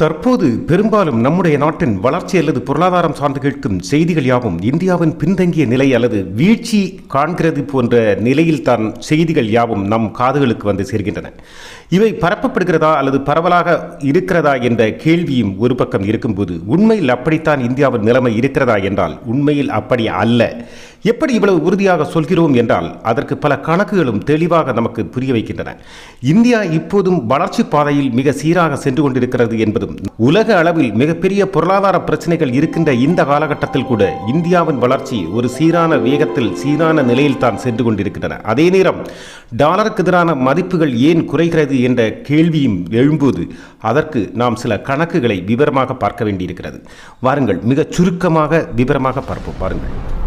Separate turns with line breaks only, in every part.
தற்போது பெரும்பாலும் நம்முடைய நாட்டின் வளர்ச்சி அல்லது பொருளாதாரம் சார்ந்து கேட்கும் செய்திகள் யாவும் இந்தியாவின் பின்தங்கிய நிலை அல்லது வீழ்ச்சி காண்கிறது போன்ற நிலையில் தான் செய்திகள் யாவும் நம் காதுகளுக்கு வந்து சேர்கின்றன. இவை பரப்பப்படுகிறதா அல்லது பரவலாக இருக்கிறதா என்ற கேள்வியும் ஒரு பக்கம் இருக்கும்போது உண்மையில் அப்படித்தான் இந்தியாவின் நிலைமை இருக்கிறதா என்றால் உண்மையில் அப்படி அல்ல. எப்படி இவ்வளவு உறுதியாக சொல்கிறோம் என்றால் அதற்கு பல கணக்குகளும் தெளிவாக நமக்கு புரிய வைக்கின்றன. இந்தியா இப்போதும் வளர்ச்சி பாதையில் மிக சீராக சென்று கொண்டிருக்கிறது என்பதும் உலக அளவில் மிகப்பெரிய பொருளாதார பிரச்சனைகள் இருக்கின்ற இந்த காலகட்டத்தில் கூட இந்தியாவின் வளர்ச்சி ஒரு சீரான வேகத்தில் சீரான நிலையில் தான் சென்று கொண்டிருக்கின்றன. அதே நேரம் டாலருக்கு எதிரான மதிப்புகள் ஏன் குறைகிறது என்ற கேள்வியும் எழும்போது அதற்கு நாம் சில கணக்குகளை விவரமாக பார்க்க வேண்டியிருக்கிறது. வாருங்கள் மிகச் சுருக்கமாக விவரமாக பார்ப்போம். பாருங்கள்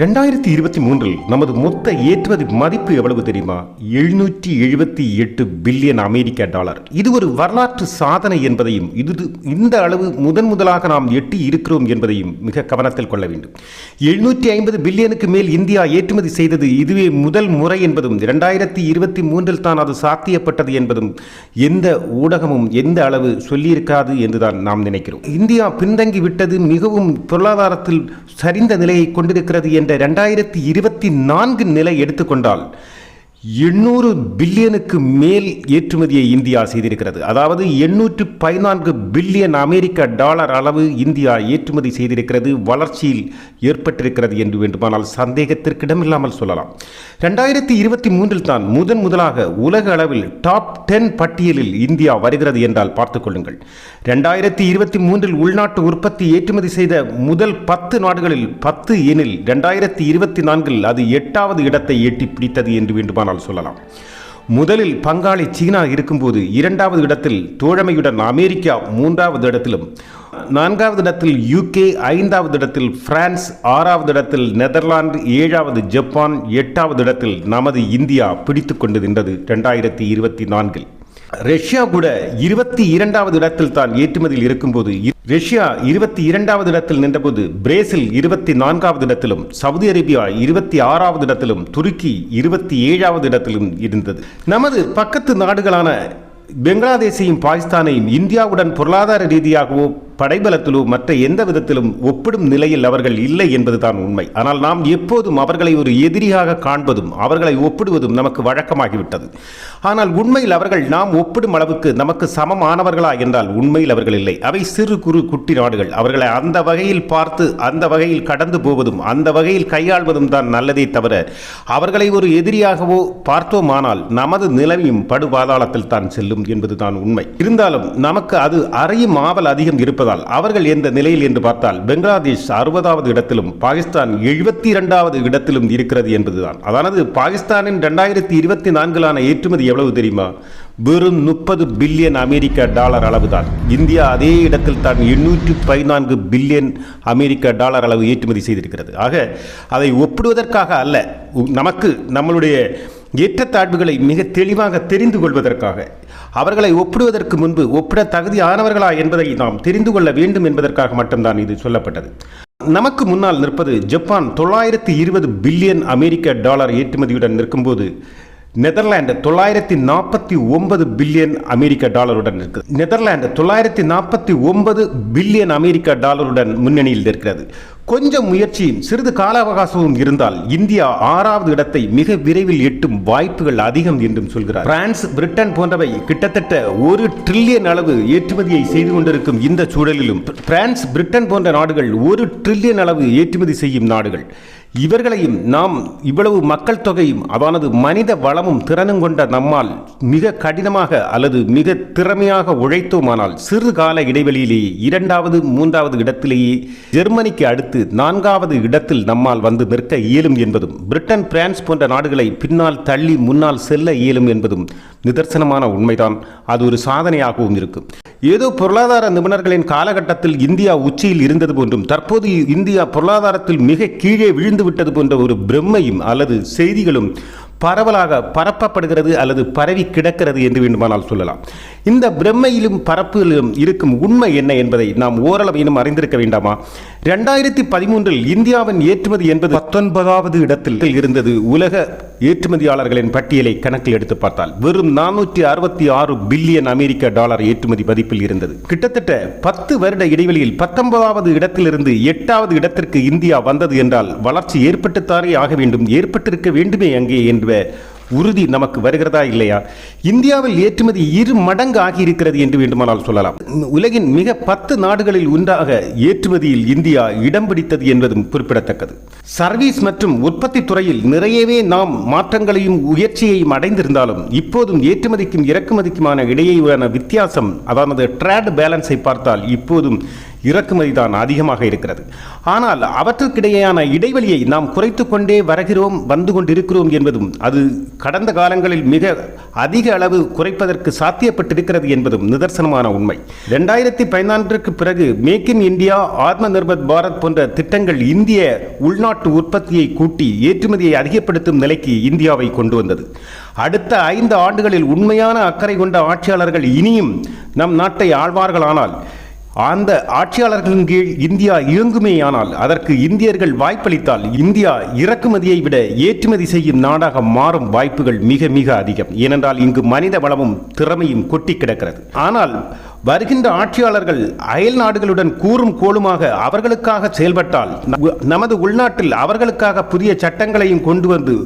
ரெண்டாயிரத்தி இருபத்தி மூன்றில் நமது மொத்த ஏற்றுமதி மதிப்பு எவ்வளவு தெரியுமா? எழுநூற்றி எழுபத்தி எட்டு பில்லியன் அமெரிக்க டாலர். இது ஒரு வரலாற்று சாதனை என்பதையும் இது இந்த அளவு முதன் முதலாக நாம் எட்டி இருக்கிறோம் என்பதையும் மிக கவனத்தில் கொள்ள வேண்டும். எழுநூற்றி ஐம்பது பில்லியனுக்கு மேல் இந்தியா ஏற்றுமதி செய்தது இதுவே முதல் முறை என்பதும் இரண்டாயிரத்தி இருபத்தி மூன்றில் தான் அது சாத்தியப்பட்டது என்பதும் எந்த ஊடகமும் எந்த அளவு சொல்லியிருக்காது என்றுதான் நாம் நினைக்கிறோம். இந்தியா பின்தங்கி விட்டது மிகவும் பொருளாதாரத்தில் சரிந்த நிலையை கொண்டிருக்கிறது என்று என்ற ரெண்டாயிரத்தி இருபத்தி நான்கு நிலை எடுத்துக்கொண்டால் எண்ணூறு பில்லியனுக்கு மேல் ஏற்றுமதியை இந்தியா செய்திருக்கிறது. அதாவது எண்ணூற்று பதினான்கு பில்லியன் அமெரிக்க டாலர் அளவு இந்தியா ஏற்றுமதி செய்திருக்கிறது வளர்ச்சியில் ஏற்பட்டிருக்கிறது என்று வேண்டுமானால் சந்தேகத்திற்கிடமில்லாமல் சொல்லலாம். ரெண்டாயிரத்தி இருபத்தி மூன்றில் தான் முதன் முதலாக உலக அளவில் டாப் டென் பட்டியலில் இந்தியா வருகிறது என்றால் பார்த்துக் கொள்ளுங்கள். ரெண்டாயிரத்தி இருபத்தி மூன்றில் உள்நாட்டு உற்பத்தி ஏற்றுமதி செய்த முதல் பத்து நாடுகளில் பத்து எனில் ரெண்டாயிரத்தி இருபத்தி நான்கில் அது எட்டாவது இடத்தை எட்டி பிடித்தது என்று வேண்டுமானால் சொல்லலாம். முதலில் பங்காளி சீனா இருக்கும்போது இரண்டாவது இடத்தில் தோழமையுடன் அமெரிக்கா மூன்றாவது இடத்திலும் நான்காவது இடத்தில் யூகே ஐந்தாவது இடத்தில் பிரான்ஸ் ஆறாவது இடத்தில் நெதர்லாந்து ஏழாவது ஜப்பான் எட்டாவது இடத்தில் நமது இந்தியா பிடித்து கொண்டு நின்றது ரெண்டாயிரத்தி இருபத்தி நான்கில். ரஷ்யா கூட இருபத்தி இரண்டாவது இடத்தில் தான் ஏற்றுமதியில் இருக்கும்போது ரஷ்யா இருபத்தி இரண்டாவது இடத்தில் நின்றபோது பிரேசில் இருபத்தி நான்காவது இடத்திலும் சவுதி அரேபியா இருபத்தி ஆறாவது இடத்திலும் துருக்கி இருபத்தி ஏழாவது இடத்திலும் இருந்தது. நமது பக்கத்து நாடுகளான பெங்களாதேஷையும் பாகிஸ்தானையும் இந்தியாவுடன் பொருளாதார ரீதியாகவோ படைபலத்திலோ மற்ற எந்த விதத்திலும் ஒப்பிடும் நிலையில் அவர்கள் இல்லை என்பதுதான் உண்மை. ஆனால் நாம் எப்போதும் அவர்களை ஒரு எதிரியாக காண்பதும் அவர்களை ஒப்பிடுவதும் நமக்கு வழக்கமாகிவிட்டது. ஆனால் உண்மையில் அவர்கள் நாம் ஒப்பிடும் அளவுக்கு நமக்கு சமமானவர்களா என்றால் உண்மையில் அவர்கள் இல்லை. அவை சிறு குறு குட்டி நாடுகள். அவர்களை அந்த வகையில் பார்த்து அந்த வகையில் கடந்து போவதும் அந்த வகையில் கையாள்வதும் தான் நல்லதே தவிர அவர்களை ஒரு எதிரியாகவோ பார்த்தோமானால் நமது நிலைமையும் படுபாதாளத்தில் தான் செல்லும் என்பதுதான் உண்மை. இருந்தாலும் நமக்கு அது அறையும் ஆவல் அதிகம் இருப்பது இருப்பதால் அவர்கள் எந்த நிலையில் என்று பார்த்தால் பெங்களாதேஷ் அறுபதாவது இடத்திலும் பாகிஸ்தான் எழுபத்தி இரண்டாவது இடத்திலும் இருக்கிறது என்பதுதான். அதானது பாகிஸ்தானின் ரெண்டாயிரத்தி இருபத்தி நான்கிலான ஏற்றுமதி எவ்வளவு தெரியுமா? வெறும் முப்பது பில்லியன் அமெரிக்க டாலர் அளவுதான். இந்தியா அதே இடத்தில் தான் எண்ணூற்றி பதினான்கு பில்லியன் அமெரிக்க டாலர் அளவு ஏற்றுமதி செய்திருக்கிறது. ஆக அதை ஒப்பிடுவதற்காக அல்ல நமக்கு நம்மளுடைய ஏற்றத்தாழ்வுகளை மிக தெளிவாக தெரிந்து கொள்வதற்காக. அவர்களை ஒப்பிடுவதற்கு முன்பு ஒப்பிட தகுதியானவர்களா என்பதை நாம் தெரிந்து கொள்ள வேண்டும் என்பதற்காக மட்டும்தான் இது சொல்லப்பட்டது. நமக்கு முன்னால் நிற்பது ஜப்பான் தொள்ளாயிரத்தி இருபது பில்லியன் அமெரிக்க டாலர் ஏற்றுமதியுடன் நிற்கும்போது நெதர்லாந்து தொள்ளாயிரத்தி நாற்பத்தி ஒன்பது பில்லியன் அமெரிக்க டாலருடன் இருக்குது. நெதர்லாந்து தொள்ளாயிரத்தி நாற்பத்தி ஒன்பது பில்லியன் அமெரிக்க டாலருடன் முன்னணியில் இருக்கிறது கொஞ்சம் முயற்சியும் சிறிது கால அவகாசமும் இருந்தால் இந்தியா ஆறாவது இடத்தை மிக விரைவில் எட்டும் வாய்ப்புகள் அதிகம் என்றும் சொல்கிறார். பிரான்ஸ் பிரிட்டன் போன்றவை கிட்டத்தட்ட ஒரு ட்ரில்லியன் அளவு ஏற்றுமதியை செய்து கொண்டிருக்கும் இந்த சூழலிலும் பிரான்ஸ் பிரிட்டன் போன்ற நாடுகள் ஒரு ட்ரில்லியன் அளவு ஏற்றுமதி செய்யும் நாடுகள். இவர்களையும் நாம் இவ்வளவு மக்கள் தொகையும் அதானது மனித வளமும் திறனும் கொண்ட நம்மால் மிக கடினமாக அல்லது மிக திறமையாக உழைத்தோமானால் சிறு கால இடைவெளியிலேயே இரண்டாவது மூன்றாவது இடத்திலேயே ஜெர்மனிக்கு அடுத்து நான்காவது இடத்தில் நம்மால் வந்து நிற்க இயலும் என்பதும் பிரிட்டன் பிரான்ஸ் போன்ற நாடுகளை பின்னால் தள்ளி முன்னால் செல்ல இயலும் என்பதும் நிதர்சனமான உண்மைதான். அது ஒரு சாதனையாகவும் இருக்கும். ஏதோ பொருளாதார நிபுணர்களின் காலகட்டத்தில் இந்தியா உச்சியில் இருந்தது போன்றும் தற்போது இந்தியா பொருளாதாரத்தில் மிக கீழே விழுந்து விட்டது போன்ற ஒரு பிரம்மையும் அல்லது செய்திகளும் பரவலாக பரப்பப்படுகிறது அல்லது பரவி கிடக்கிறது என்று வேண்டுமானால் சொல்லலாம். இந்த பிரம்மையிலும் பரப்பிலும் இருக்கும் உண்மை என்ன என்பதை நாம் ஓரளவிலும் அறிந்திருக்க வேண்டாமா? ரெண்டாயிரத்தி பதிமூன்றில் இந்தியாவின் ஏற்றுமதி என்பது பத்தொன்பதாவது இடத்தில் இருந்தது. உலக ஏற்றுமதியாளர்களின் பட்டியலை கணக்கில் எடுத்து பார்த்தால் வெறும் நானூற்றி அறுபத்தி ஆறு பில்லியன் அமெரிக்க டாலர் ஏற்றுமதி மதிப்பில் இருந்தது. கிட்டத்தட்ட பத்து வருட இடைவெளியில் பத்தொன்பதாவது இடத்திலிருந்து எட்டாவது இடத்திற்கு இந்தியா வந்தது என்றால் வளர்ச்சி ஏற்பட்டுத்தாரே ஆக வேண்டும். ஏற்பட்டிருக்க வேண்டுமே அங்கே என்று உறுதி நமக்கு வருகிறதா இல்லையா? இந்தியாவில் ஏற்றுமதி இரு மடங்கு ஆகியிருக்கிறது என்று வேண்டுமானால் சொல்லலாம். உலகின் மிக பத்து நாடுகளில் ஒன்றாக ஏற்றுமதியில் இந்தியா இடம் பிடித்தது என்பதும் குறிப்பிடத்தக்கது. சர்வீஸ் மற்றும் உற்பத்தி துறையில் நிறையவே நாம் மாற்றங்களையும் உயர்ச்சியையும் அடைந்திருந்தாலும் இப்போதும் ஏற்றுமதிக்கும் இறக்குமதிக்குமான இடையேயான வித்தியாசம் அதாவது ட்ரேட் பேலன்ஸை பார்த்தால் இப்போதும் இறக்குமதி தான் அதிகமாக இருக்கிறது. ஆனால் அவற்றுக்கிடையேயான இடைவெளியை நாம் குறைத்து கொண்டே வருகிறோம் வந்து கொண்டிருக்கிறோம் என்பதும் அது கடந்த காலங்களில் மிக அதிக அளவு குறைப்பதற்கு சாத்தியப்பட்டிருக்கிறது என்பதும் நிதர்சனமான உண்மை. ரெண்டாயிரத்தி பதினான்குக்கு பிறகு மேக் இன் இந்தியா ஆத்ம நிர்பர் பாரத் போன்ற திட்டங்கள் இந்திய உள்நாட்டு உற்பத்தியை கூட்டி ஏற்றுமதியை அதிகப்படுத்தும் நிலைக்கு இந்தியாவை கொண்டு வந்தது. அடுத்த ஐந்து ஆண்டுகளில் உண்மையான அக்கறை கொண்ட ஆட்சியாளர்கள் இனியும் நம் நாட்டை ஆழ்வார்களானால் அந்த ஆட்சியாளர்களின் கீழ் இந்தியா இயங்குமேயானால் அதற்கு இந்தியர்கள் வாய்ப்பளித்தால் இந்தியா இறக்குமதியை விட ஏற்றுமதி செய்யும் நாடாக மாறும் வாய்ப்புகள் மிக மிக அதிகம். ஏனென்றால் இங்கு மனித வளமும் திறமையும் கொட்டி கிடக்கிறது. ஆனால் வருகின்ற ஆட்சியாளர்கள் அயல் நாடுகளுடன் கூறும் கோலுமாக அவர்களுக்காக செயல்பட்டால் நமது உள்நாட்டில் அவர்களுக்காக புதிய சட்டங்களையும் கொண்டு வந்து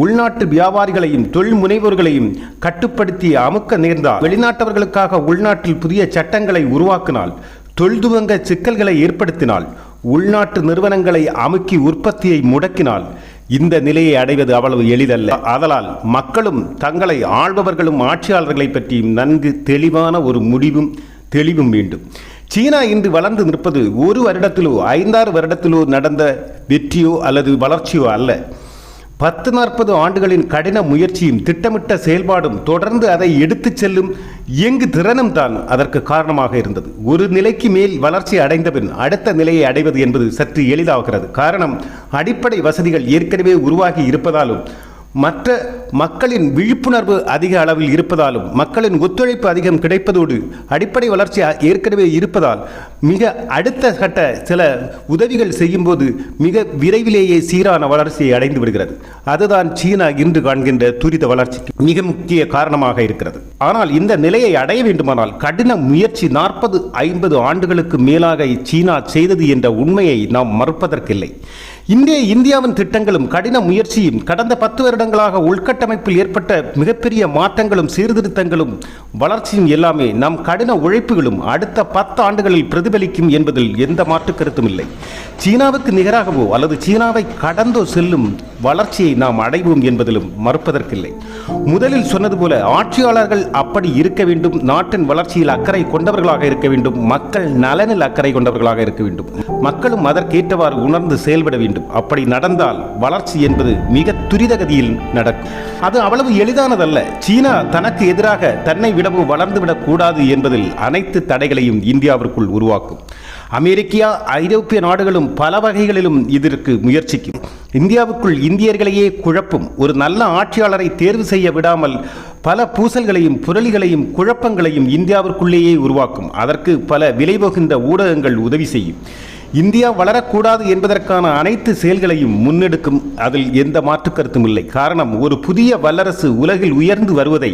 உள்நாட்டு வியாபாரிகளையும் தொழில் முனைவோர்களையும் கட்டுப்படுத்தி அமுக்க நேர்ந்தால் வெளிநாட்டவர்களுக்காக உள்நாட்டில் புதிய சட்டங்களை உருவாக்கினால் தொழில்துவங்க சிக்கல்களை ஏற்படுத்தினால் உள்நாட்டு நிறுவனங்களை அமுக்கி உற்பத்தியை முடக்கினால் இந்த நிலையை அடைவது அவ்வளவு எளிதல்ல. அதனால் மக்களும் தங்களை ஆள்பவர்களும் ஆட்சியாளர்களை பற்றியும் நன்கு தெளிவான ஒரு முடிவும் தெளிவும் வேண்டும். சீனா இன்று வளர்ந்து நிற்பது ஒரு வருடத்திலோ ஐந்தாறு வருடத்திலோ நடந்த வெற்றியோ அல்லது வளர்ச்சியோ அல்ல. பத்து நாற்பது ஆண்டுகளின் கடின முயற்சியும் திட்டமிட்ட செயல்பாடும் தொடர்ந்து அதை எடுத்துச் செல்லும் இயங்கு திறனும் தான் அதற்கு காரணமாக இருந்தது. ஒரு நிலைக்கு மேல் வளர்ச்சி அடைந்தபின் அடுத்த நிலையை அடைவது என்பது சற்று எளிதாகிறது. காரணம் அடிப்படை வசதிகள் ஏற்கனவே உருவாகி இருப்பதாலும் மற்ற மக்களின் விழிப்புணர்வு அதிக அளவில் இருப்பதாலும் மக்களின் ஒத்துழைப்பு அதிகம் கிடைப்பதோடு அடிப்படை வளர்ச்சி ஏற்கனவே இருப்பதால் மிக அடுத்த கட்ட சில உதவிகள் செய்யும்போது மிக விரைவிலேயே சீரான வளர்ச்சியை அடைந்து விடுகிறது. அதுதான் சீனா இன்று காண்கின்ற துரித வளர்ச்சிக்கு மிக முக்கிய காரணமாக இருக்கிறது. ஆனால் இந்த நிலையை அடைய வேண்டுமானால் கடின முயற்சி நாற்பது ஐம்பது ஆண்டுகளுக்கு மேலாக சீனா செய்தது என்ற உண்மையை நாம் மறுப்பதற்கில்லை. இந்திய இந்தியாவின் திட்டங்களும் கடின முயற்சியும் கடந்த பத்து வருடங்களாக உள்கட்டமைப்பில் ஏற்பட்ட மிகப்பெரிய மாற்றங்களும் சீர்திருத்தங்களும் வளர்ச்சியும் எல்லாமே நம் கடின உழைப்புகளும் அடுத்த பத்து ஆண்டுகளில் பிரதிபலிக்கும் என்பதில் எந்த மாற்று கருத்தும் இல்லை. சீனாவுக்கு நிகராகவோ அல்லது சீனாவை கடந்தோ செல்லும் வளர்ச்சியை நாம் அடைவோம் என்பதிலும் மறுப்பதற்கில்லை. முதலில் சொன்னது போல ஆட்சியாளர்கள் அப்படி இருக்க வேண்டும் நாட்டின் வளர்ச்சியில் அக்கறை கொண்டவர்களாக இருக்க வேண்டும் மக்கள் நலனில் அக்கறை கொண்டவர்களாக இருக்க வேண்டும். மக்களும் அதற்கேற்றவாறு உணர்ந்து செயல்பட வேண்டும். அப்படி நடந்தால் வளர்ச்சி என்பது மிக துரிதகதியில் நடக்கும். அது அவ்வளவு எளிதானதல்ல. சீனா தனக்கு எதிராக தன்னை விடவும் வளர்ந்துவிடக் கூடாது என்பதில் அனைத்து தடைகளையும் இந்தியாவிற்குள் உருவாக்கும். அமெரிக்கா ஐரோப்பிய நாடுகளும் பல வகைகளிலும் இதற்கு முயற்சிக்கும். இந்தியாவுக்குள் இந்தியர்களையே குழப்பும் ஒரு நல்ல ஆட்சியாளரை தேர்வு செய்ய விடாமல் பல பூசல்களையும் புரளிகளையும் குழப்பங்களையும் இந்தியாவிற்குள்ளேயே உருவாக்கும். அதற்கு பல விலைபோகின்ற ஊடகங்கள் உதவி செய்யும். இந்தியா வளரக்கூடாது என்பதற்கான அனைத்து செயல்களையும் முன்னெடுக்கும் அதில் எந்த மாற்று கருத்தும் இல்லை. காரணம் ஒரு புதிய வல்லரசு உலகில் உயர்ந்து வருவதை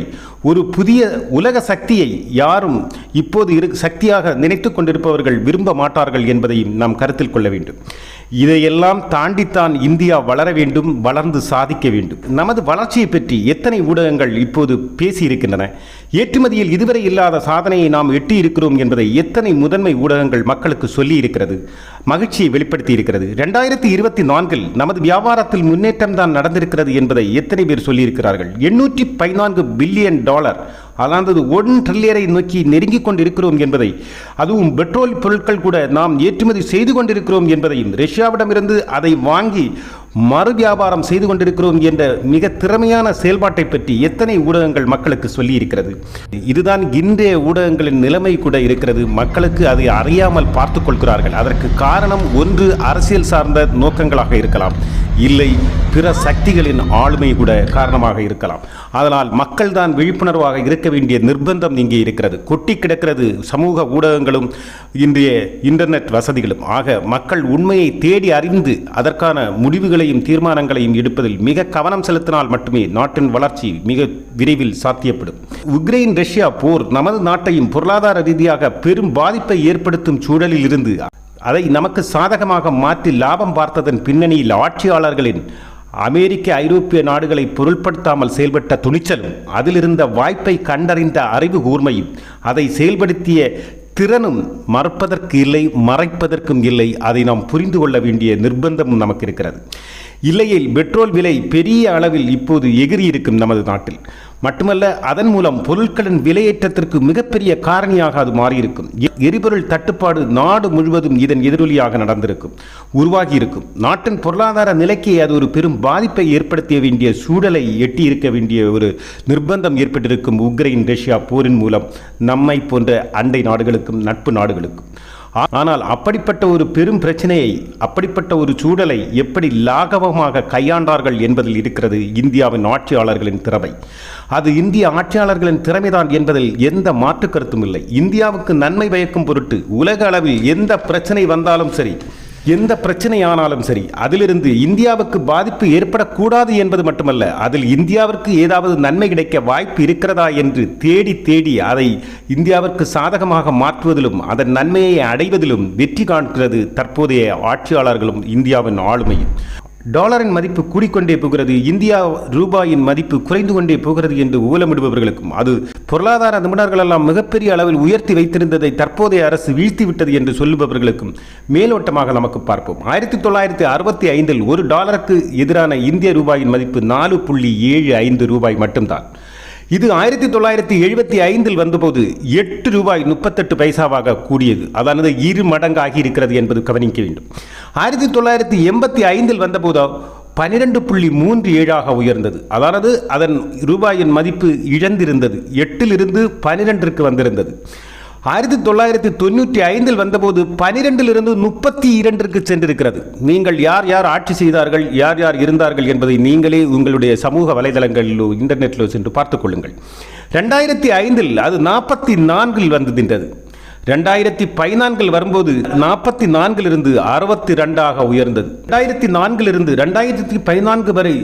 ஒரு புதிய உலக சக்தியை யாரும் இப்போது இரு சக்தியாக நினைத்து கொண்டிருப்பவர்கள் விரும்ப மாட்டார்கள் என்பதையும் நாம் கருத்தில் கொள்ள வேண்டும். இதையெல்லாம் தாண்டித்தான் இந்தியா வளர வேண்டும் வளர்ந்து சாதிக்க வேண்டும். நமது வளர்ச்சியை பற்றி எத்தனை ஊடகங்கள் இப்போது பேசியிருக்கின்றன? ஏற்றுமதியில் இதுவரை இல்லாத சாதனையை நாம் எட்டி இருக்கிறோம் என்பதை எத்தனை முதன்மை ஊடகங்கள் மக்களுக்கு சொல்லியிருக்கிறது? மகிழ்ச்சியை வெளிப்படுத்தி இருக்கிறது ரெண்டாயிரத்தி இருபத்தி நான்கில் நமது வியாபாரத்தில் முன்னேற்றம் தான் நடந்திருக்கிறது என்பதை எத்தனை பேர் சொல்லியிருக்கிறார்கள்? எண்ணூற்றி பதினான்கு பில்லியன் டாலர் அதாவது ஒன் ட்ரில்லியரை நோக்கி நெருங்கிக் கொண்டிருக்கிறோம் என்பதை அதுவும் பெட்ரோல் பொருட்கள் கூட நாம் ஏற்றுமதி செய்து கொண்டிருக்கிறோம் என்பதையும் ரஷ்யாவிடமிருந்து அதை வாங்கி மறு வியாபாரம் செய்து கொண்டிருக்கிறோம் என்ற மிக திறமையான செயல்பாட்டை பற்றி எத்தனை ஊடகங்கள் மக்களுக்கு சொல்லியிருக்கிறது? இதுதான் இன்றைய ஊடகங்களின் நிலைமை கூட இருக்கிறது. மக்களுக்கு அதை அறியாமல் பார்த்து கொள்கிறார்கள். அதற்கு காரணம் ஒன்று அரசியல் சார்ந்த நோக்கங்களாக இருக்கலாம். இல்லை பிற சக்திகளின் ஆளுமை கூட காரணமாக இருக்கலாம். அதனால் மக்கள் தான் விழிப்புணர்வாக இருக்க வேண்டிய நிர்பந்தம் இங்கே இருக்கிறது. கொட்டி கிடக்கிறது சமூக ஊடகங்களும் இன்றைய இன்டர்நெட் வசதிகளும். ஆக மக்கள் உண்மையை தேடி அறிந்து அதற்கான முடிவுகள் முடிவுகளையும் தீர்மானங்களையும் எடுப்பதில் மிக கவனம் செலுத்தினால் மட்டுமே நாட்டின் வளர்ச்சி மிக விரைவில் சாத்தியப்படும். உக்ரைன் ரஷ்யா போர் நமது நாட்டையும் பொருளாதார ரீதியாக பெரும் பாதிப்பை ஏற்படுத்தும் சூழலில் இருந்து அதை நமக்கு சாதகமாக மாற்றி லாபம் பார்த்ததன் பின்னணியில் ஆட்சியாளர்களின் அமெரிக்க ஐரோப்பிய நாடுகளை பொருள்படுத்தாமல் செயல்பட்ட துணிச்சலும் அதிலிருந்த வாய்ப்பை கண்டறிந்த அறிவு கூர்மையும் அதை செயல்படுத்திய திறனும் மறப்பதற்கு இல்லை மறைப்பதற்கும் இல்லை. அதை நாம் புரிந்து கொள்ள வேண்டிய நிர்பந்தமும் நமக்கு இருக்கிறது. இல்லையில் பெட்ரோல் விலை பெரிய அளவில் இப்போது எகிரி இருக்கும் நமது நாட்டில். மட்டுமல்ல அதன் மூலம் பொருட்களின் விலையேற்றத்திற்கு மிகப்பெரிய காரணியாக அது மாறியிருக்கும். எரிபொருள் தட்டுப்பாடு நாடு முழுவதும் இதன் எதிரொலியாக நடந்திருக்கும் உருவாகி இருக்கும் நாட்டின் பொருளாதார நிலைக்கு அது ஒரு பெரும் பாதிப்பை ஏற்படுத்திய வேண்டிய சூழலை எட்டி இருக்க வேண்டிய ஒரு நிர்பந்தம் ஏற்பட்டிருக்கும் உக்ரைன் ரஷ்யா போரின் மூலம் நம்மை போன்ற அண்டை நாடுகளுக்கும் நட்பு நாடுகளுக்கும். ஆனால் அப்படிப்பட்ட ஒரு பெரும் பிரச்சனையை அப்படிப்பட்ட ஒரு சூழலை எப்படி லாகவமாக கையாண்டார்கள் என்பதில் இருக்கிறது இந்தியாவின் ஆட்சியாளர்களின் திறமை. அது இந்திய ஆட்சியாளர்களின் திறமைதான் என்பதில் எந்த மாற்று கருத்தும் இல்லை. இந்தியாவுக்கு நன்மை பயக்கும் பொருட்டு உலக அளவில் எந்த பிரச்சனை வந்தாலும் சரி எந்த பிரச்சனையானாலும் சரி அதிலிருந்து இந்தியாவுக்கு பாதிப்பு ஏற்படக்கூடாது என்பது மட்டுமல்ல அதில் இந்தியாவிற்கு ஏதாவது நன்மை கிடைக்க வாய்ப்பு இருக்கிறதா என்று தேடி தேடி அதை இந்தியாவிற்கு சாதகமாக மாற்றுவதிலும் அதன் நன்மையை அடைவதிலும் வெற்றி காண்கிறது தற்போதைய ஆட்சியாளர்களும் இந்தியாவின் ஆளுமையும் டாலரின் மதிப்பு கூடிக்கொண்டே போகிறது இந்தியா ரூபாயின் மதிப்பு குறைந்து கொண்டே போகிறது என்று ஊலமிடுபவர்களுக்கும் அது பொருளாதார நிபுணர்கள் எல்லாம் மிகப்பெரிய அளவில் உயர்த்தி வைத்திருந்ததை தற்போதைய அரசு வீழ்த்திவிட்டது என்று சொல்லுபவர்களுக்கும் மேலோட்டமாக நமக்கு பார்ப்போம். ஆயிரத்தி தொள்ளாயிரத்தி அறுபத்தி ஐந்தில் ஒரு டாலருக்கு எதிரான இந்திய ரூபாயின் மதிப்பு நாலு புள்ளி ஏழு ஐந்து ரூபாய் மட்டும்தான். இது ஆயிரத்தி தொள்ளாயிரத்தி எழுபத்தி ஐந்தில் வந்தபோது எட்டு ரூபாய் முப்பத்தெட்டு பைசாவாக கூடியது. அதானது இரு மடங்காகி இருக்கிறது என்பது கவனிக்க வேண்டும். ஆயிரத்தி தொள்ளாயிரத்தி எண்பத்தி ஐந்தில் வந்தபோதோ பனிரெண்டு புள்ளி மூன்று ஏழாக உயர்ந்தது. அதானது அதன் ரூபாயின் மதிப்பு இழந்திருந்தது. எட்டிலிருந்து பனிரெண்டிற்கு வந்திருந்தது. ஆயிரத்தி தொள்ளாயிரத்தி தொண்ணூற்றி ஐந்தில் வந்தபோது பனிரெண்டிலிருந்து முப்பத்தி இரண்டிற்கு சென்றிருக்கிறது. நீங்கள் யார் யார் ஆட்சி செய்தார்கள் யார் யார் இருந்தார்கள் என்பதை நீங்களே உங்களுடைய சமூக வலைதளங்களிலோ இன்டர்நெட்டிலோ சென்று பார்த்துக்கொள்ளுங்கள் ரெண்டாயிரத்தி ஐந்தில் அது நாற்பத்தி நான்கில் வந்து நின்றது. ரெண்டாயிரத்தி பதினான்கில் வரும்போது நாற்பத்தி நான்கிலிருந்து அறுபத்தி ரெண்டாக உயர்ந்தது. ரெண்டாயிரத்தி நான்கிலிருந்து ரெண்டாயிரத்தி பதினான்கு வரை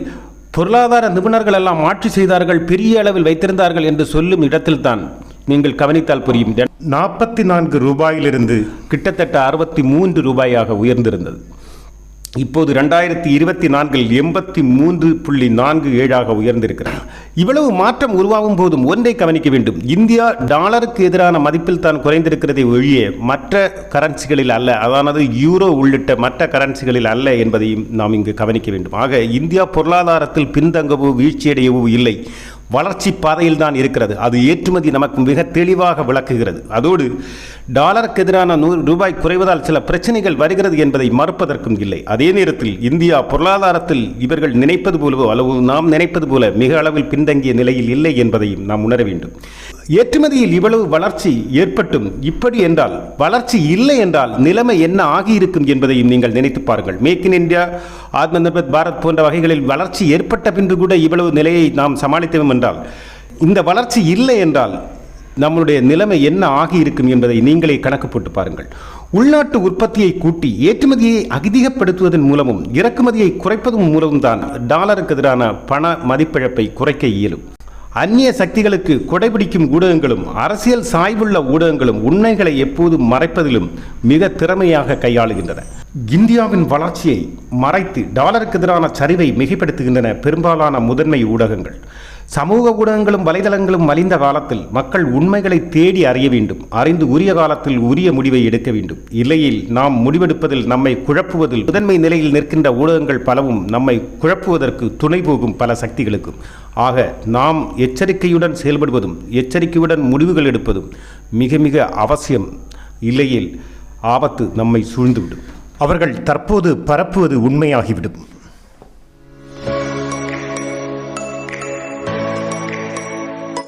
பொருளாதார நிபுணர்கள் எல்லாம் ஆட்சி செய்தார்கள் பெரிய அளவில் வைத்திருந்தார்கள் என்று சொல்லும் இடத்தில்தான் நீங்கள் கவனித்தால் புரியும். நாற்பத்தி நான்கு ரூபாயிலிருந்து கிட்டத்தட்ட அறுபத்தி மூன்று ரூபாயாக உயர்ந்திருந்தது. இப்போது ரெண்டாயிரத்தி இருபத்தி நான்கில் எண்பத்தி மூன்று புள்ளி நான்கு ஏழாக உயர்ந்திருக்கிறது. இவ்வளவு மாற்றம் உருவாகும் போதும் ஒன்றை கவனிக்க வேண்டும். இந்தியா டாலருக்கு எதிரான மதிப்பில் தான் குறைந்திருக்கிறதை ஒழிய மற்ற கரன்சிகளில் அல்ல அதானது யூரோ உள்ளிட்ட மற்ற கரன்சிகளில் அல்ல என்பதையும் நாம் இங்கு கவனிக்க வேண்டும். ஆக இந்தியா பொருளாதாரத்தில் பின்தங்கவோ வீழ்ச்சியடையவோ இல்லை. வளர்ச்சி பாதையில் தான் இருக்கிறது. அது ஏற்றுமதி நமக்கு மிக தெளிவாக விளக்குகிறது. அதோடு டாலருக்கு எதிரான நூறு ரூபாய் குறைவதால் சில பிரச்சனைகள் வருகிறது என்பதை மறுப்பதற்கும் இல்லை. அதே நேரத்தில் இந்தியா பொருளாதாரத்தில் இவர்கள் நினைப்பது போலவோ அளவு நாம் நினைப்பது போல மிக அளவில் பின்தங்கிய நிலையில் இல்லை என்பதையும் நாம் உணர வேண்டும். ஏற்றுமதியில் இவ்வளவு வளர்ச்சி ஏற்பட்டும் இப்படி என்றால் வளர்ச்சி இல்லை என்றால் நிலைமை என்ன ஆகியிருக்கும் என்பதையும் நீங்கள் நினைத்து பாருங்கள். மேக் இன் இந்தியா ஆத்ம நிர்பர் பாரத் போன்ற வகைகளில் வளர்ச்சி ஏற்பட்ட பின்பு கூட இவ்வளவு நிலையை நாம் சமாளித்தோம் என்றால் இந்த வளர்ச்சி இல்லை என்றால் நம்மளுடைய நிலைமை என்ன ஆகியிருக்கும் என்பதை நீங்களே கணக்கு போட்டு பாருங்கள். உள்நாட்டு உற்பத்தியை கூட்டி ஏற்றுமதியை அதிகப்படுத்துவதன் மூலமும் இறக்குமதியை குறைப்பதன் மூலமும் தான் டாலருக்கு எதிரான பண மதிப்பிழப்பை குறைக்க இயலும். அந்நிய சக்திகளுக்கு கொடைபிடிக்கும் ஊடகங்களும் அரசியல் சாய்வுள்ள ஊடகங்களும் உண்மைகளை எப்போதும் மறைப்பதிலும் மிக திறமையாக கையாளுகின்றன. இந்தியாவின் வளர்ச்சியை மறைத்து டாலருக்கு எதிரான சரிவை மிகைப்படுத்துகின்றன பெரும்பாலான முதன்மை ஊடகங்கள். சமூக ஊடகங்களும் வலைதளங்களும் மலிந்த காலத்தில் மக்கள் உண்மைகளை தேடி அறிய வேண்டும் அறிந்து உரிய காலத்தில் உரிய முடிவை எடுக்க வேண்டும். இல்லையில் நாம் முடிவெடுப்பதில் நம்மை குழப்புவதில் முதன்மை நிலையில் நிற்கின்ற ஊடகங்கள் பலவும் நம்மை குழப்புவதற்கு துணை போகும் பல சக்திகளுக்கும். ஆக நாம் எச்சரிக்கையுடன் செயல்படுவதும் எச்சரிக்கையுடன் முடிவுகள் எடுப்பதும் மிக மிக அவசியம். இல்லையில் ஆபத்து நம்மை சூழ்ந்துவிடும். அவர்கள் தற்போது பரப்புவது உண்மையாகிவிடும்.